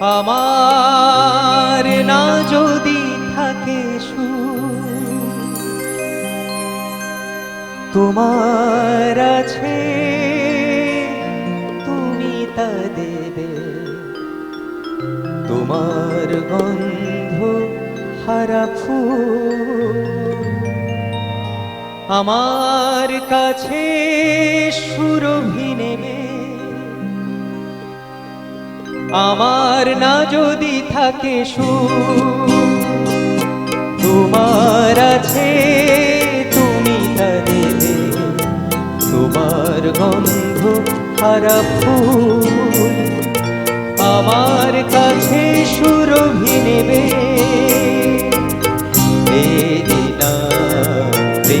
আমার না যদি থাকে তোমার আছে, তুমি তা দেবে। তোমার গন্ধ হারা ফুল, আমার কাছে সুরভি নেবে। আমার না যদি থাকে সুর তোমার আছে, তুমি তা দেবে। তোমার গন্ধ হারা ফুল আমার কাছে সুরভি নেবে। তেরি নাম রে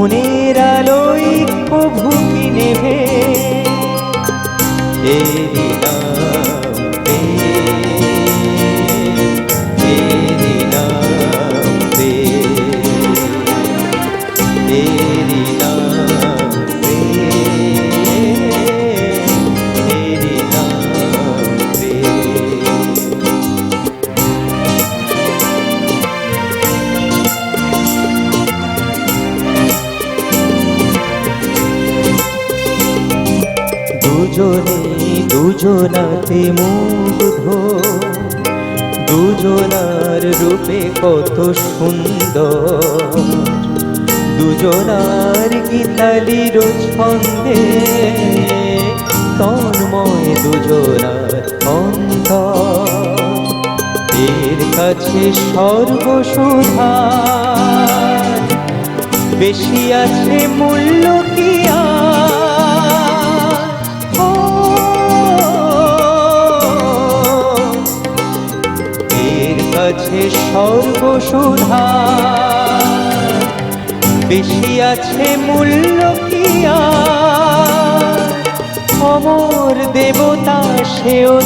মনের আলোয় প্রভুকি নেভে। এরি দুজনে দুজনাতে মুগ্ধ। দুজনার রূপে কত সুন্দর। দুজনার গীতালির ছন্দে। তন্ময় দুজনার অন্তর। এর কাছে সর্বসুধা বেশি আছে মূল্য কাছে সর্বসুধা। বেশি আছে মূল্য কিয়া অমর দেবতা সেও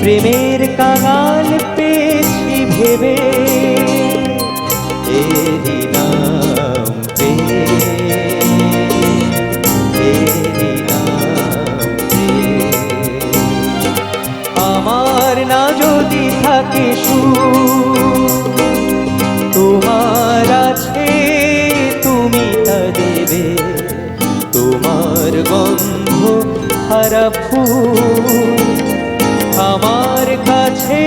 প্রেমের কাঙাল পেয়েছি ভেবে। থাকে তোমার আছে তুমি তা দেবে। তোমার গন্ধ হারা ফুল আমার কাছে